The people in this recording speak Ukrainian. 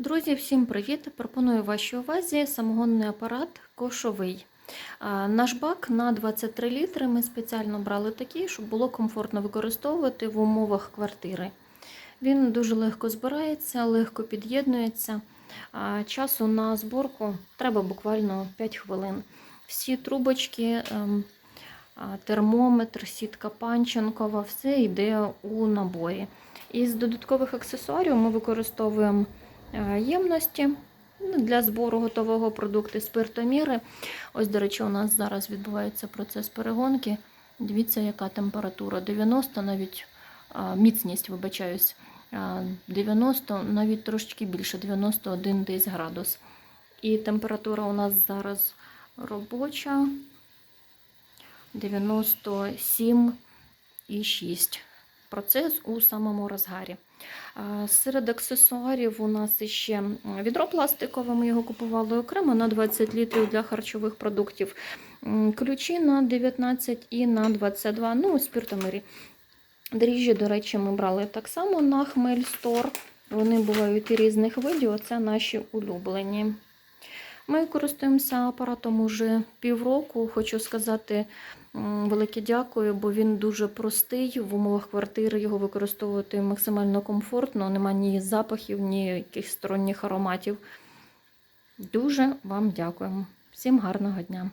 Друзі, всім привіт! Пропоную вашій увазі самогонний апарат кошовий. Наш бак на 23 літри ми спеціально брали такий, щоб було комфортно використовувати в умовах квартири. Він дуже легко збирається, легко під'єднується. Часу на зборку треба буквально 5 хвилин. Всі трубочки, ем, термометр, сітка панченкова, все йде у наборі. Із додаткових аксесуарів ми використовуємо ємності ну, для збору готового продукту, спиртоміри. Ось, до речі, у нас зараз відбувається процес перегонки. Дивіться, яка температура. 90, навіть міцність, вибачаюсь, 90, навіть трошечки більше, 91 десь градус. І температура у нас зараз робоча 97,6. Процес у самому розгарі. Серед аксесуарів у нас ще відро пластикове, ми його купували окремо на 20 літрів для харчових продуктів. Ключі на 19 і на 22, ну, у спиртомирі. Дріжджі, до речі, ми брали так само на Хмель Стор. Вони бувають і різних видів, оце наші улюблені. Ми користуємося апаратом уже півроку. Хочу сказати велике дякую, бо він дуже простий. В умовах квартири його використовувати максимально комфортно, нема ні запахів, ні якихось сторонніх ароматів. Дуже вам дякуємо. Всім гарного дня!